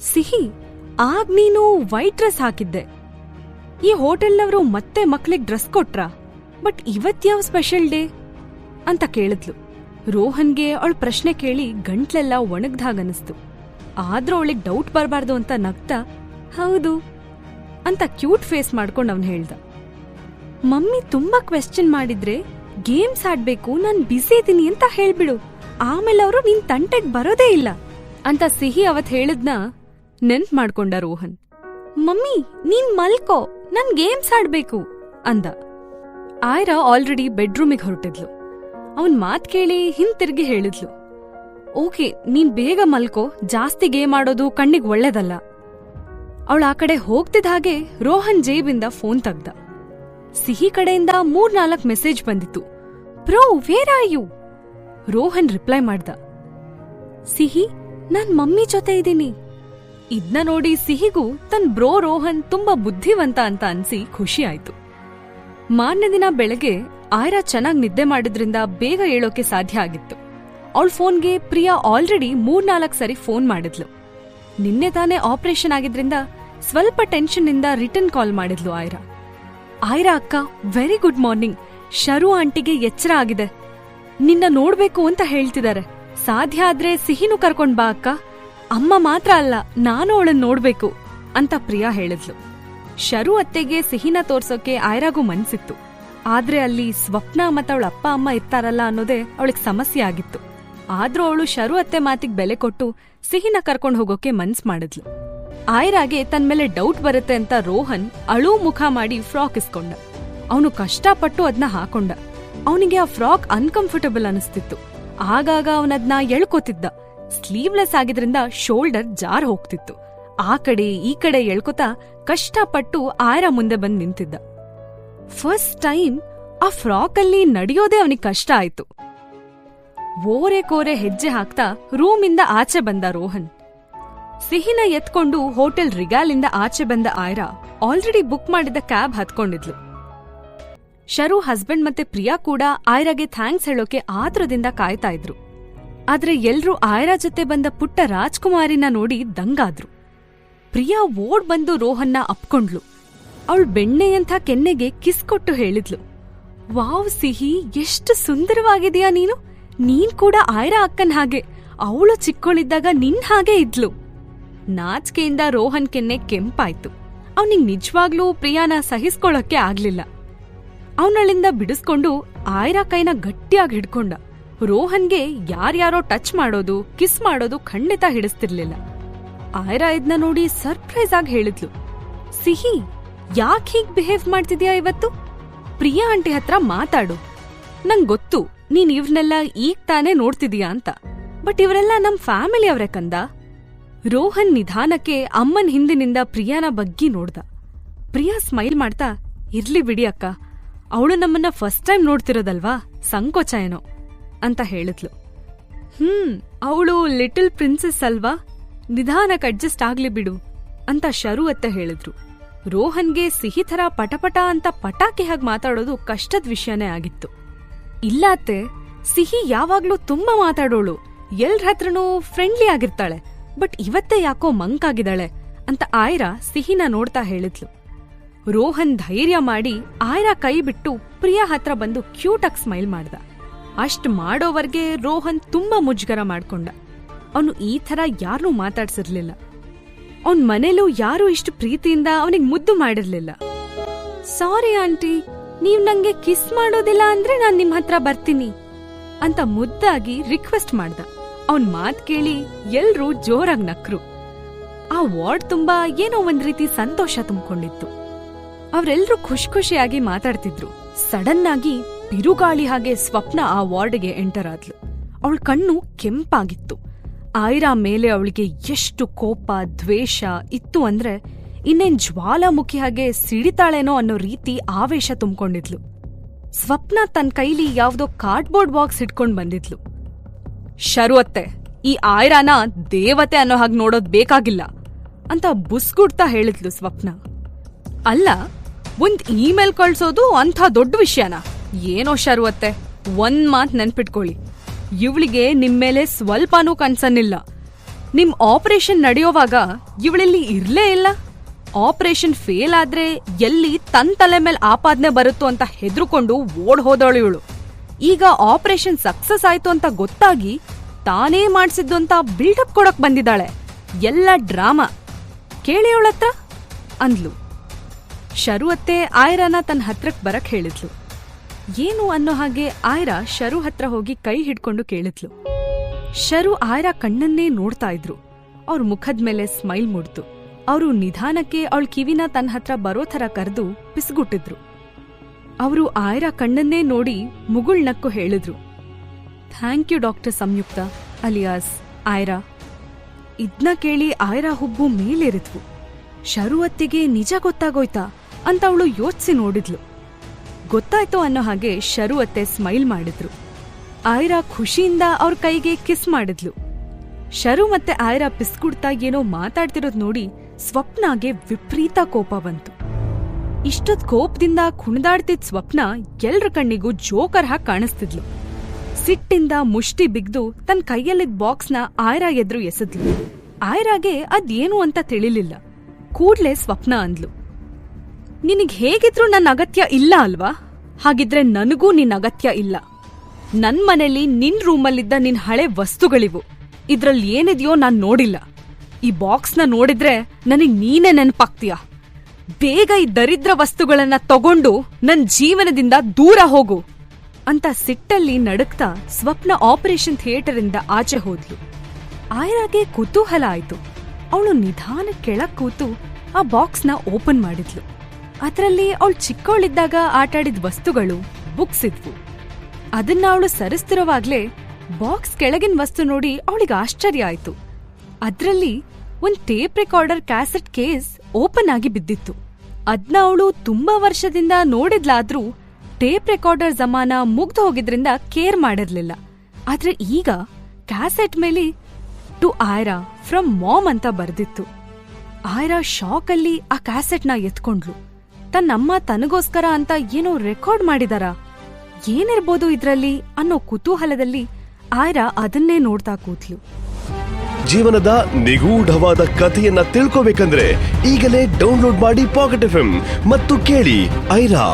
ಸಿಹಿ, ಆಗ್ ನೀನು ವೈಟ್ ಡ್ರೆಸ್ ಹಾಕಿದ್ದೆ. ಈ ಹೋಟೆಲ್ನವರು ಮತ್ತೆ ಮಕ್ಳಿಗೆ ಡ್ರೆಸ್ ಕೊಟ್ರ? ಬಟ್ ಇವತ್ಯಾವ ಸ್ಪೆಷಲ್ ಡೇ? ಅಂತ ಕೇಳಿದ್ಲು. ರೋಹನ್ಗೆ ಅವಳ ಪ್ರಶ್ನೆ ಕೇಳಿ ಗಂಟ್ಲೆಲ್ಲ ಒಣಗ್ದಾಗನಿಸ್ತು ಆದ್ರೂ ಅವಳಿಗೆ ಡೌಟ್ ಬರಬಾರ್ದು ಅಂತ ನಗ್ತಾ, ಹೌದು, ಅಂತ ಕ್ಯೂಟ್ ಫೇಸ್ ಮಾಡ್ಕೊಂಡು ಅವ್ನು ಹೇಳ್ದ. ಮಮ್ಮಿ ತುಂಬಾ ಕ್ವೆಶ್ಚನ್ ಮಾಡಿದ್ರೆ ಗೇಮ್ಸ್ ಆಡ್ಬೇಕು, ನಾನ್ ಬ್ಯುಸಿ ಇದೀನಿ ಅಂತ ಹೇಳ್ಬಿಡು. ಆಮೇಲೆ ಅವರು ನಿನ್ ತಂಟೆಗ್ ಬರೋದೇ ಇಲ್ಲ, ಅಂತ ಸಿಹಿ ಅವತ್ ಹೇಳಿದ್ನ ನೆನ್ಪ್ ಮಾಡ್ಕೊಂಡ ರೋಹನ್. ಮಮ್ಮಿ, ನೀನ್ ಮಲ್ಕೋ, ನನ್ ಗೇಮ್ಸ್ ಆಡ್ಬೇಕು, ಅಂದ. ಆಯ್ರಾ ಆಲ್ರೆಡಿ ಬೆಡ್ರೂಮಿಗೆ ಹೊರಟಿದ್ಲು. ಅವನ್ ಮಾತ್ ಕೇಳಿ ಹಿಂತಿರುಗಿ ಹೇಳಿದ್ಲು. ಓಕೆ, ನೀನ್ ಬೇಗ ಮಲ್ಕೋ, ಜಾಸ್ತಿ ಗೇಮ್ ಆಡೋದು ಕಣ್ಣಿಗ್ ಒಳ್ಳೇದಲ್ಲ. ಅವಳ ಆ ಕಡೆ ಹೋಗ್ತಿದ್ದ ಹಾಗೆ ರೋಹನ್ ಜೇಬಿಂದ ಫೋನ್ ತೆಗ್ದ. ಸಿಹಿ ಕಡೆಯಿಂದ ಮೂರ್ನಾಲ್ಕ್ ಮೆಸೇಜ್ ಬಂದಿತ್ತು. Bro where are you Rohan reply ಮಾಡ್ದ. ಸಿಹಿ, ನಾನ್ ಮಮ್ಮಿ ಜೊತೆ ಇದ್ದೀನಿ. ಇದ್ನ ನೋಡಿ ಸಿಹಿಗೂ ತನ್ ಬ್ರೋ ರೋಹನ್ ತುಂಬಾ ಬುದ್ಧಿವಂತ ಅಂತ ಅನ್ಸಿ ಖುಷಿ ಆಯ್ತು. ಮಾರನೇ ದಿನ ಬೆಳಗ್ಗೆ ಆಯ್ರಾ ಚೆನ್ನಾಗಿ ನಿದ್ದೆ ಮಾಡಿದ್ರಿಂದ ಬೇಗ ಏಳೋಕೆ ಸಾಧ್ಯ ಆಗಿತ್ತು. ಅವಳ ಫೋನ್ಗೆ ಪ್ರಿಯಾ ಆಲ್ರೆಡಿ ಮೂರ್ನಾಲ್ಕ್ ಸರಿ ಫೋನ್ ಮಾಡಿದ್ಲು. ನಿನ್ನೆ ತಾನೇ ಆಪರೇಷನ್ ಆಗಿದ್ರಿಂದ ಸ್ವಲ್ಪ ಟೆನ್ಷನ್ನಿಂದ ರಿಟರ್ನ್ ಕಾಲ್ ಮಾಡಿದ್ಲು ಆಯ್ರಾ. ಆಯ್ರಾ ಅಕ್ಕ, ವೆರಿ ಗುಡ್ ಮಾರ್ನಿಂಗ್. ಶರು ಆಂಟಿಗೆ ಎಚ್ಚರ ಆಗಿದೆ. ನಿನ್ನ ನೋಡ್ಬೇಕು ಅಂತ ಹೇಳ್ತಿದ್ದಾರೆ ಸಾಧ್ಯ ಆದ್ರೆ ಸಿಹಿನೂ ಕರ್ಕೊಂಡ್ ಬಾ ಅಕ್ಕ. ಅಮ್ಮ ಮಾತ್ರ ಅಲ್ಲ, ನಾನು ಅವಳನ್ನ ನೋಡ್ಬೇಕು ಅಂತ ಪ್ರಿಯಾ ಹೇಳಿದ್ಲು. ಶರು ಅತ್ತೆಗೆ ಸಿಹಿನ ತೋರ್ಸೋಕೆ ಆಯ್ರಾಗೂ ಮನ್ಸಿತ್ತು. ಆದ್ರೆ ಅಲ್ಲಿ ಸ್ವಪ್ನ ಮತ್ತ ಅವಳ ಅಪ್ಪ ಅಮ್ಮ ಇರ್ತಾರಲ್ಲ ಅನ್ನೋದೇ ಅವಳಿಗೆ ಸಮಸ್ಯೆ ಆಗಿತ್ತು. ಆದ್ರೂ ಅವಳು ಶರು ಅತ್ತೆ ಮಾತಿಗ್ ಬೆಲೆ ಕೊಟ್ಟು ಸಿಹಿನ ಕರ್ಕೊಂಡು ಹೋಗೋಕೆ ಮನ್ಸ್ ಮಾಡಿದ್ಲು. ಆಯ್ರಾಗೆ ತನ್ ಮೇಲೆ ಡೌಟ್ ಬರುತ್ತೆ ಅಂತ ರೋಹನ್ ಅಳು ಮುಖ ಮಾಡಿ ಫ್ರಾಕ್ ಇಸ್ಕೊಂಡ. ಅವನು ಕಷ್ಟಪಟ್ಟು ಅದನ್ನ ಹಾಕೊಂಡ. ಅವನಿಗೆ ಆ ಫ್ರಾಕ್ ಅನ್ಕಂಫರ್ಟಬಲ್ ಅನಿಸ್ತಿತ್ತು. ಆಗಾಗ ಅವನದ್ನ ಎಳ್ಕೋತಿದ್ದ. ಸ್ಲೀವ್ಲೆಸ್ ಆಗಿದ್ರಿಂದ ಶೋಲ್ಡರ್ ಜಾರ್ ಹೋಗ್ತಿತ್ತು. ಆ ಕಡೆ, ಈ ಕಡೆ ಎಳ್ಕೊತಾ ಕಷ್ಟಪಟ್ಟು ಆಯ್ರ ಮುಂದೆ ಬಂದು ನಿಂತಿದ್ದ. ಫಸ್ಟ್ ಟೈಮ್ ಆ ಫ್ರಾಕ್ ಅಲ್ಲಿ ನಡೆಯೋದೇ ಅವನಿಗೆ ಕಷ್ಟ ಆಯ್ತು. ಓರೆ ಕೋರೆ ಹೆಜ್ಜೆ ಹಾಕ್ತಾ ರೂಮಿಂದ ಆಚೆ ಬಂದ ರೋಹನ್. ಸಿಹಿನ ಎತ್ಕೊಂಡು ಹೋಟೆಲ್ ರಿಗಾಲಿಂದ ಆಚೆ ಬಂದ ಆಯ್ರಾ ಆಲ್ರೆಡಿ ಬುಕ್ ಮಾಡಿದ ಕ್ಯಾಬ್ ಹತ್ಕೊಂಡಿದ್ಲು. ಶರು ಹಸ್ಬೆಂಡ್ ಮತ್ತೆ ಪ್ರಿಯಾ ಕೂಡ ಆಯ್ರಾಗೆ ಥ್ಯಾಂಕ್ಸ್ ಹೇಳೋಕೆ ಆತುರದಿಂದ ಕಾಯ್ತಾ ಇದ್ರು. ಆದ್ರೆ ಎಲ್ರೂ ಆಯ್ರಾ ಜೊತೆ ಬಂದ ಪುಟ್ಟ ರಾಜ್ಕುಮಾರಿನ ನೋಡಿ ದಂಗಾದ್ರು. ಪ್ರಿಯಾ ಓಡ್ ಬಂದು ರೋಹನ್ನ ಅಪ್ಕೊಂಡ್ಲು. ಅವಳು ಬೆಣ್ಣೆಯಂಥ ಕೆನ್ನೆಗೆ ಕಿಸ್ ಕೊಟ್ಟು ಹೇಳಿದ್ಲು. ವಾವ್ ಸಿಹಿ, ಎಷ್ಟು ಸುಂದರವಾಗಿದೆಯಾ ನೀನು? ನೀನ್ ಕೂಡ ಆಯ್ರಾ ಅಕ್ಕನ್ ಹಾಗೆ. ಅವಳು ಚಿಕ್ಕೋಳಿದ್ದಾಗ ನಿನ್ ಹಾಗೆ ಇದ್ಲು. ನಾಚಿಕೆಯಿಂದ ರೋಹನ್ ಕೆನ್ನೆ ಕೆಂಪಾಯ್ತು. ಅವನಿಗ್ ನಿಜವಾಗ್ಲೂ ಪ್ರಿಯಾನ ಸಹಿಸ್ಕೊಳ್ಳೋಕೆ ಆಗ್ಲಿಲ್ಲ. ಅವನಳಿಂದ ಬಿಡಿಸ್ಕೊಂಡು ಆಯ್ರಾ ಕೈನ ಗಟ್ಟಿಯಾಗಿ ಹಿಡ್ಕೊಂಡ. ರೋಹನ್ಗೆ ಯಾರ್ಯಾರೋ ಟಚ್ ಮಾಡೋದು, ಕಿಸ್ ಮಾಡೋದು ಖಂಡಿತ ಹಿಡಿಸ್ತಿರ್ಲಿಲ್ಲ. ಆಯ್ರಾ ಇದ್ನ ನೋಡಿ ಸರ್ಪ್ರೈಸ್ ಆಗಿ ಹೇಳಿದ್ಲು. ಸಿಹಿ, ಯಾಕೆ ಹೀಗ್ ಬಿಹೇವ್ ಮಾಡ್ತಿದ್ಯಾ ಇವತ್ತು? ಪ್ರಿಯಾ ಆಂಟಿ ಹತ್ರ ಮಾತಾಡು. ನಂಗ್ ಗೊತ್ತು, ನೀನ್ ಇವ್ರನ್ನೆಲ್ಲ ಈಗ ತಾನೇ ನೋಡ್ತಿದೀಯಾ ಅಂತ. ಬಟ್ ಇವರೆಲ್ಲ ನಮ್ ಫ್ಯಾಮಿಲಿ ಅವ್ರೆ ಕಂದ. ರೋಹನ್ ನಿಧಾನಕ್ಕೆ ಅಮ್ಮನ್ ಹಿಂದಿನಿಂದ ಪ್ರಿಯಾನ ಬಗ್ಗಿ ನೋಡ್ದ. ಪ್ರಿಯಾ ಸ್ಮೈಲ್ ಮಾಡ್ತಾ, ಇರ್ಲಿ ಬಿಡಿ ಅಕ್ಕ. ಅವಳು ನಮ್ಮನ್ನ ಫಸ್ಟ್ ಟೈಮ್ ನೋಡ್ತಿರೋದಲ್ವಾ? ಸಂಕೋಚ ಏನೋ. ಅಂತ ಹೇಳಿದ್ಲು. ಹ್ಮ್, ಅವಳು ಲಿಟಲ್ ಪ್ರಿನ್ಸೆಸ್ ಅಲ್ವಾ? ನಿಧಾನಕ್ಕೆ ಅಡ್ಜಸ್ಟ್ ಆಗ್ಲಿ ಬಿಡು ಅಂತ ಶರು ಅತ್ತೆ ಹೇಳಿದ್ರು. ರೋಹನ್ಗೆ ಸಿಹಿ ಥರ ಪಟಪಟ ಅಂತ ಪಟಾಕಿ ಹಾಗೆ ಮಾತಾಡೋದು ಕಷ್ಟದ ವಿಷಯನೇ ಆಗಿತ್ತು. ಇಲ್ಲಾತ್ತೆ ಸಿಹಿ ಯಾವಾಗ್ಲೂ ತುಂಬಾ ಮಾತಾಡೋಳು. ಎಲ್ರ ಹತ್ರನೂ ಫ್ರೆಂಡ್ಲಿ ಆಗಿರ್ತಾಳೆ ಬಟ್ ಇವತ್ತೇ ಯಾಕೋ ಮಂಕಾಗಿದ್ದಾಳೆ ಅಂತ ಆಯ್ರಾ ಸಿಹಿನ ನೋಡ್ತಾ ಹೇಳಿದ್ಲು. ರೋಹನ್ ಧೈರ್ಯ ಮಾಡಿ ಆಯ್ರಾ ಕೈ ಬಿಟ್ಟು ಪ್ರಿಯಾ ಹತ್ರ ಬಂದು ಕ್ಯೂಟಾಗಿ ಸ್ಮೈಲ್ ಮಾಡ್ದ. ಅಷ್ಟ್ ಮಾಡೋವರೆಗೆ ರೋಹನ್ ತುಂಬಾ ಮುಜ್ಗರ ಮಾಡ್ಕೊಂಡ. ಅವನು ಈ ಥರ ಯಾರನ್ನೂ ಮಾತಾಡ್ಸಿರ್ಲಿಲ್ಲ. ಅವನ ಮನೇಲೂ ಯಾರೂ ಇಷ್ಟು ಪ್ರೀತಿಯಿಂದ ಅವನಿಗೆ ಮುದ್ದು ಮಾಡಿರ್ಲಿಲ್ಲ. ಸಾರಿ ಆಂಟಿ, ನೀವ್ ನಂಗೆ ಕಿಸ್ ಮಾಡೋದಿಲ್ಲ ಅಂದ್ರೆ ನಾನು ನಿಮ್ಮ ಹತ್ರ ಬರ್ತೀನಿ ಅಂತ ಮುದ್ದಾಗಿ ರಿಕ್ವೆಸ್ಟ್ ಮಾಡ್ದ. ಅವನ್ ಮಾತ್ ಕೇಳಿ ಎಲ್ರೂ ಜೋರಾಗಿ ನಕ್ರು. ಆ ವಾರ್ಡ್ ತುಂಬಾ ಏನೋ ಒಂದ್ ರೀತಿ ಸಂತೋಷ ತುಂಬಿಕೊಂಡಿತ್ತು. ಅವರೆಲ್ಲರೂ ಖುಷಿ ಖುಷಿಯಾಗಿ ಮಾತಾಡ್ತಿದ್ರು. ಸಡನ್ ಆಗಿ ಬಿರುಗಾಳಿ ಹಾಗೆ ಸ್ವಪ್ನ ಆ ವಾರ್ಡ್ಗೆ ಎಂಟರ್ ಆದ್ಲು. ಅವಳ ಕಣ್ಣು ಕೆಂಪಾಗಿತ್ತು. ಆಯ್ರಾ ಮೇಲೆ ಅವಳಿಗೆ ಎಷ್ಟು ಕೋಪ, ದ್ವೇಷ ಇತ್ತು ಅಂದ್ರೆ ಇನ್ನೇನ್ ಜ್ವಾಲಾಮುಖಿ ಹಾಗೆ ಸಿಡಿತಾಳೇನೋ ಅನ್ನೋ ರೀತಿ ಆವೇಶ ತುಂಬಿಕೊಂಡಿದ್ಲು. ಸ್ವಪ್ನ ತನ್ನ ಕೈಲಿ ಯಾವ್ದೋ ಕಾರ್ಡ್ಬೋರ್ಡ್ ಬಾಕ್ಸ್ ಇಟ್ಕೊಂಡ್ ಬಂದಿದ್ಲು. ಶರುವತ್ತೆ, ಈ ಆಯ್ರಾನ ದೇವತೆ ಅನ್ನೋ ಹಾಗೆ ನೋಡೋದ್ ಬೇಕಾಗಿಲ್ಲ ಅಂತ ಬುಸ್ಗುಡ್ತಾ ಹೇಳಿದ್ಲು ಸ್ವಪ್ನ. ಅಲ್ಲ, ಒಂದ್ ಇಮೇಲ್ ಕಳ್ಸೋದು ಅಂಥ ದೊಡ್ಡ ವಿಷಯನ? ಏನೋ ಶರುವತ್ತೆ. ಒಂದ್ ಮಾತ್ ನೆನ್ಪಿಟ್ಕೊಳ್ಳಿ. ಇವಳಿಗೆ ನಿಮ್ಮೇಲೆ ಸ್ವಲ್ಪನೂ ಕನ್ಸನ್ನಿಲ್ಲ. ನಿಮ್ ಆಪರೇಷನ್ ನಡೆಯೋವಾಗ ಇವಳಿಲ್ಲಿ ಇರ್ಲೇ ಇಲ್ಲ. ಆಪರೇಷನ್ ಫೇಲ್ ಆದ್ರೆ ಎಲ್ಲಿ ತನ್ ತಲೆ ಮೇಲೆ ಆಪಾದನೆ ಬರುತ್ತೋ ಅಂತ ಹೆದ್ರುಕೊಂಡು ಓಡ್ ಹೋದಳು ಇವಳು. ಈಗ ಆಪರೇಷನ್ ಸಕ್ಸಸ್ ಆಯ್ತು ಅಂತ ಗೊತ್ತಾಗಿ ತಾನೇ ಮಾಡಿಸಿದ್ದು ಅಂತ ಬಿಲ್ಡಪ್ ಕೊಡಕ್ ಬಂದಿದ್ದಾಳೆ. ಎಲ್ಲ ಡ್ರಾಮಾ. ಕೇಳಿ ಅವಳತ್ರ? ಅಂದ್ಲು. ಶರುವತ್ತೆ ಆಯ್ರಾನ ತನ್ನ ಹತ್ರಕ್ ಬರಕ್ ಹೇಳಿದ್ಲು. ಏನು ಅನ್ನೋ ಹಾಗೆ ಆಯ್ರಾ ಶರು ಹತ್ರ ಹೋಗಿ ಕೈ ಹಿಡ್ಕೊಂಡು ಕೇಳಿದ್ಲು. ಶರು ಆಯ್ರಾ ಕಣ್ಣನ್ನೇ ನೋಡ್ತಾ ಇದ್ರು. ಅವ್ರ ಮುಖದ ಮೇಲೆ ಸ್ಮೈಲ್ ಮೂಡ್ತು. ಅವರು ನಿಧಾನಕ್ಕೆ ಅವಳ ಕಿವಿನ ತನ್ನ ಹತ್ರ ಬರೋ ಥರ ಕರೆದು ಪಿಸ್ಗುಟ್ಟಿದ್ರು. ಅವರು ಆಯ್ರಾ ಕಣ್ಣನ್ನೇ ನೋಡಿ ಮುಗುಳ್ನಕ್ಕು ಹೇಳಿದ್ರು. Thank you doctor Samyukta, alias, Ayra. ಇದ್ನ ಕೇಳಿ ಆಯ್ರಾ ಹುಬ್ಬು ಮೇಲೇರಿದ್ವು. ಶರುವತ್ತಿಗೆ ನಿಜ ಗೊತ್ತಾಗೋಯ್ತಾ ಅಂತ ಅವಳು ಯೋಚಿಸಿ ನೋಡಿದ್ಲು. ಗೊತ್ತಾಯ್ತು ಅನ್ನೋ ಹಾಗೆ ಶರುವತ್ತೆ ಸ್ಮೈಲ್ ಮಾಡಿದ್ರು. ಆಯ್ರಾ ಖುಷಿಯಿಂದ ಅವ್ರ ಕೈಗೆ ಕಿಸ್ ಮಾಡಿದ್ಲು. ಶರು ಮತ್ತೆ ಆಯ್ರಾ ಪಿಸ್ಕುಡ್ತಾ ಏನೋ ಮಾತಾಡ್ತಿರೋದ್ ನೋಡಿ ಸ್ವಪ್ನಾಗೆ ವಿಪರೀತ ಕೋಪ ಬಂತು. ಇಷ್ಟೊತ್ ಕೋಪದಿಂದ ಕುಣಿದಾಡ್ತಿದ್ ಸ್ವಪ್ನ ಎಲ್ರ ಕಣ್ಣಿಗೂ ಜೋಕರ್ ಹಾಕಿ ಕಾಣಿಸ್ತಿದ್ಲು. ಸಿಟ್ಟಿಂದ ಮುಷ್ಟಿ ಬಿಗ್ದು ತನ್ನ ಕೈಯಲ್ಲಿದ್ದ ಬಾಕ್ಸ್ನ ಆಯ್ರಾ ಎದುರು ಎಸೆದ್ಲು. ಆಯ್ರಾಗೆ ಅದೇನು ಅಂತ ತಿಳಿಲಿಲ್ಲ. ಕೂಡ್ಲೆ ಸ್ವಪ್ನ ಅಂದ್ಲು. ನಿನಗ್ ಹೇಗಿದ್ರೂ ನನ್ನ ಅಗತ್ಯ ಇಲ್ಲ ಅಲ್ವಾ? ಹಾಗಿದ್ರೆ ನನಗೂ ನಿನ್ನ ಅಗತ್ಯ ಇಲ್ಲ. ನನ್ನ ಮನೇಲಿ ನಿನ್ ರೂಮಲ್ಲಿದ್ದ ನಿನ್ ಹಳೆ ವಸ್ತುಗಳಿವು. ಇದ್ರಲ್ಲಿ ಏನಿದೆಯೋ ನಾನು ನೋಡಿಲ್ಲ. ಈ ಬಾಕ್ಸ್ನ ನೋಡಿದ್ರೆ ನನಗೆ ನೀನೇ ನೆನಪಾಗ್ತೀಯ. ಬೇಗ ಈ ದರಿದ್ರ ವಸ್ತುಗಳನ್ನ ತಗೊಂಡು ನನ್ನ ಜೀವನದಿಂದ ದೂರ ಹೋಗು ಅಂತ ಸಿಟ್ಟಲ್ಲಿ ನಡುಕ್ತಾ ಸ್ವಪ್ನ ಆಪರೇಷನ್ ಥಿಯೇಟರಿಂದ ಆಚೆ ಹೋದ್ಲು. ಆಯರಾಗೆ ಕುತೂಹಲ ಆಯ್ತು. ಅವಳು ನಿಧಾನ ಕೆಳಗ್ ಕೂತು ಆ ಬಾಕ್ಸ್ನ ಓಪನ್ ಮಾಡಿದ್ಲು. ಅದ್ರಲ್ಲಿ ಅವಳು ಚಿಕ್ಕವಳಿದ್ದಾಗ ಆಟಾಡಿದ ವಸ್ತುಗಳು ಬುಕ್ಸ್ ಇದ್ವು. ಅದನ್ನ ಅವಳು ಸರಿಸ್ತಿರೋವಾಗ್ಲೇ ಬಾಕ್ಸ್ ಕೆಳಗಿನ ವಸ್ತು ನೋಡಿ ಅವಳಿಗೆ ಆಶ್ಚರ್ಯ ಆಯ್ತು. ಅದ್ರಲ್ಲಿ ಒಂದ್ tape recorder cassette case open ಆಗಿ ಬಿದ್ದಿತ್ತು. ಅದ್ನ ಅವಳು ತುಂಬಾ ವರ್ಷದಿಂದ ನೋಡಿದ್ಲಾದ್ರೂ ಟೇಪ್ ರೆಕಾರ್ಡರ್ ಜಮಾನ ಮುಗ್ದು ಹೋಗಿದ್ರಿಂದ ಕೇರ್ ಮಾಡಿರ್ಲಿಲ್ಲ. ಆದ್ರೆ ಈಗ ಕ್ಯಾಸೆಟ್ ಮೇಲೆ ಟು ಆಯ್ರಾ ಫ್ರಮ್ ಮಾಮ್ ಅಂತ ಬರ್ದಿತ್ತು. ಆಯ್ರಾ ಅಲ್ಲಿ ಆ ಕ್ಯಾಸೆಟ್ನ ಎತ್ಕೊಂಡ್ಲು ತನ್ನಮ್ಮ ತನಗೋಸ್ಕರ ಅಂತ ಏನೋ ರೆಕಾರ್ಡ್ ಮಾಡಿದಾರ. ಏನಿರ್ಬೋದು ಇದ್ರಲ್ಲಿ ಅನ್ನೋ ಕುತೂಹಲದಲ್ಲಿ ಆಯ್ರಾ ಅದನ್ನೇ ನೋಡ್ತಾ ಕೂತ್ಲು ಜೀವನದ ನಿಗೂಢವಾದ ಕಥೆಯನ್ನ ತಿಳ್ಕೋಬೇಕಂದ್ರೆ ಈಗಲೇ ಡೌನ್ಲೋಡ್ ಮಾಡಿ ಪಾಕೆಟ್ ಎಫ್ ಮತ್ತು ಕೇಳಿ ಐರಾ.